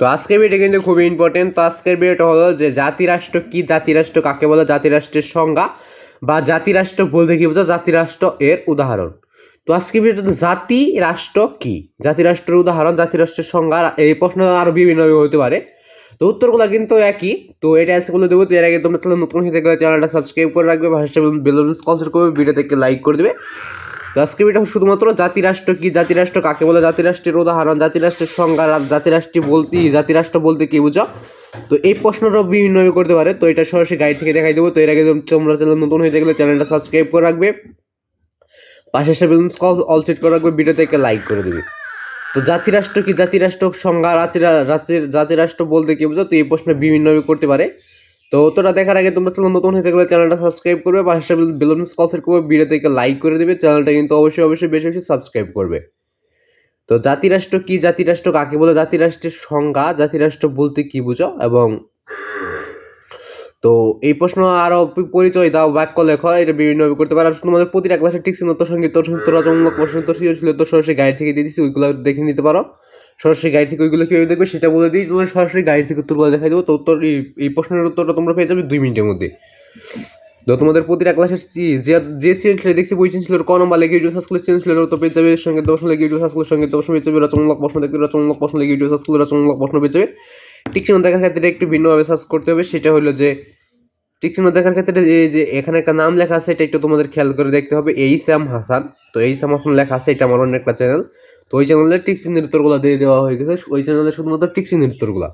তো আজকের ভিডিও কিন্তু খুবই ইম্পর্টেন্ট তো আজকের ভিডিওটা হলো যে জাতিরাষ্ট্র কি? জাতিরাষ্ট্র কাকে বলে? জাতিরাষ্ট্রের সংজ্ঞা বা জাতিরাষ্ট্র বলতে কি বোঝা জাতিরাষ্ট্র এর উদাহরণ। তো আজকের ভিডিওতে জাতি রাষ্ট্র কি? জাতিরাষ্ট্রের উদাহরণ, জাতিরাষ্ট্রের সংজ্ঞা, এই প্রশ্ন আরও বিভিন্ন হতে পারে। তো উত্তরগুলো কিন্তু একই। তো এটা আজকে দেবো। এর আগে তোমরা চ্যানেল নতুন হয়ে গেলে চ্যানেলটা সাবস্ক্রাইব করে রাখবে। ভাষা বেলুন স্পন্সর করবে। ভিডিও থেকে লাইক করে দেবে। তো আজকে ভিডিও শুধুমাত্র জাতিরাষ্ট্র কি? জাতিরাষ্ট্র কাকে বলে? জাতিরাষ্ট্রের উদাহরণ, জাতিরাষ্ট্রের সংজ্ঞা জাতিরাষ্ট্র বলতে জাতিরাষ্ট্র বলতে কি বুঝো? তো এই প্রশ্নটা বিভিন্নভাবে করতে পারে, তো এটা সরাসরি গাইড থেকে দেখাই দেবো। তো এর আগে তোমরা চ্যানেল নতুন হয়ে গেলে চ্যানেলটা সাবস্ক্রাইব করে রাখবে। পাশে বেলুন অল সেট করে রাখবে ভিডিও থেকে লাইক করে দেবে। তো জাতিরাষ্ট্র কি? জাতিরাষ্ট্র সংজ্ঞা জাতিরা- জাতির- জাতিরাষ্ট্র বলতে কি বুঝো? তো এই প্রশ্ন বিভিন্নভাবে করতে পারে। তো তোরা দেখার আগে তোমরা চ্যানেল নতুন হয়ে থাকলে চ্যানেলটা সাবস্ক্রাইব করবে, পাশে বেলুন কল সেট করবে ভিডিও থেকে লাইক করে দেবে, চ্যানেলটা কিন্তু অবশ্যই অবশ্যই বেশি বেশি সাবস্ক্রাইব করবে। তো জাতিরাষ্ট্র কি জাতিরাষ্ট্র, কাকে বলে? জাতিরাষ্ট্রের সংজ্ঞা, জাতিরাষ্ট্র বলতে কি বুঝো? এবং তো এই প্রশ্ন আরও পরিচয় দাও, বাক্য লেখো, এটা বিভিন্নভাবে করতে পারো। তোমাদের প্রতিটা ক্লাসে ঠিক চিহ্ন সংগীত রচনামূলক প্রশ্ন সৃজনশীল গাইড থেকে দিয়ে দিচ্ছি ওইগুলো দেখে নিতে পারো। সরাসরি গাইড থেকে ওইগুলো কীভাবে দেখবে সেটা বলে দিই, তোমার সরাসরি গাইড থেকে উত্তরগুলো দেখাই দেবো। তো উত্তর, এই- প্রশ্নের উত্তরটা তোমরা পেয়ে যাবে দুই মিনিটের মধ্যে। তো তোমাদের প্রতিটা ক্লাসের যে যে সৃজনশীল দেখছি, বই সৃজনশীলের ক নম্বর লেগে ইউটিউব সার্চ করলে সৃজনশীলের উত্তর পেয়ে যাবে, সঙ্গে প্রশ্ন লেগে ইউটিউব সার্চ করলে সঙ্গে প্রশ্ন পেয়ে যাবে রচনামূলক প্রশ্ন দেখতে রচনামূলক প্রশ্ন লেগে ইউটিউব সার্চ করলে প্রশ্ন পেয়ে যাবে। ঠিক চিহ্ন দেখার ক্ষেত্রে একটু ভিন্নভাবে সার্চ করতে হবে, সেটা হলো যে, ঠিক চিহ্ন দেখার ক্ষেত্রে যে এখানে একটা নাম লেখা আছে, এটা একটু তোমাদের খেয়াল করে দেখতে হবে, এই স্যাম হাসান। তো এই স্যাম হাসান লেখা আছে, এটা আমার অন্য একটা চ্যানেল তো ওই চ্যানেলে টিক চিহ্নের উত্তরগুলো দিয়ে দেওয়া হয়ে গেছে। ওই চ্যানেলে শুধুমাত্র টিক চিহ্নের উত্তরগুলো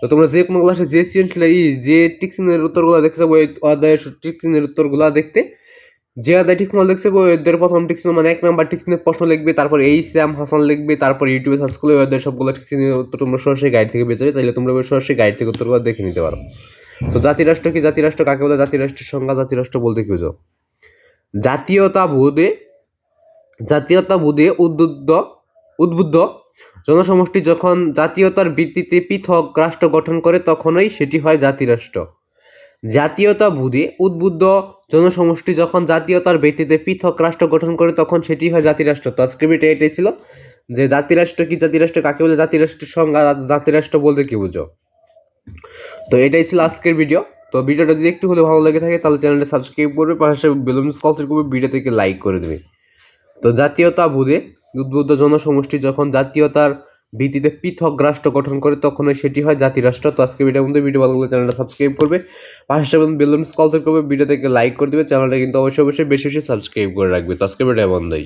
তো তোমরা যে কোনো ক্লাসে যে সিজনশীল এই যে টিক চিহ্নের উত্তরগুলো দেখতে ওই অধ্যায়ের টিক চিহ্নের উত্তরগুলো দেখতে, যে অধ্যায় ঠিক চিহ্ন ওই অধ্যায়ের প্রথম টিক চিহ্ন মানে এক নাম্বার টিক চিহ্নের প্রশ্ন লিখবে, তারপর এই স্যাম হাসান লিখবে, তারপর ইউটিউবে সার্চ করলে ওই অধ্যায়ের সবগুলো টিক চিহ্নের উত্তর তোমরা সরাসরি গাইড থেকে যাবে। চাইলে তোমরা সরাসরি গাইড থেকে উত্তরগুলো দেখে নিতে পারো। তো জাতিরাষ্ট্র কি? জাতিরাষ্ট্র কাকে বলে? জাতিরাষ্ট্রের সংজ্ঞা জাতিরাষ্ট্র বলতে কি বুঝো জাতীয়তা বোধে জাতীয়তা বোধে উদ্বুদ্ধ উদ্বুদ্ধ। জনসমষ্টি যখন জাতীয়তার ভিত্তিতে পৃথক রাষ্ট্র গঠন করে, তখনই সেটি হয় জাতিরাষ্ট্র। জাতীয়তা বোধে উদ্বুদ্ধ জনসমষ্টি যখন জাতীয়তার ভিত্তিতে পৃথক রাষ্ট্র গঠন করে, তখন সেটি হয় জাতিরাষ্ট্র। তো আজকে এটাই ছিল যে জাতিরাষ্ট্র কি জাতিরাষ্ট্র, কাকে বলে জাতিরাষ্ট্রের সংজ্ঞা জাতিরাষ্ট্র বলতে কি বুঝো? তো এটাই ছিল আজকের ভিডিও। তো ভিডিওটা যদি একটু হলে ভালো লেগে থাকে, তাহলে চ্যানেলটা সাবস্ক্রাইব করবে, পাশে বেলুন কলসেট করবে, ভিডিও থেকে লাইক করে দেবে। তো জাতীয়তা বুধে উদ্বুদ্ধ জনসমষ্টি যখন জাতীয়তার ভিত্তিতে পৃথক রাষ্ট্র গঠন করে তখন সেটি হয় জাতিরাষ্ট্র তো আজকে ভিডিওর মধ্যে ভিডিও ভালো লাগলে চ্যানেলটা সাবস্ক্রাইব করবে। পাশে বেলুন কল করবে ভিডিও থেকে লাইক করে দেবে। চ্যানেলটা কিন্তু অবশ্যই অবশ্যই বেশি বেশি সাবস্ক্রাইব করে রাখবে। তো আজকে ভিডিও বন্ধই।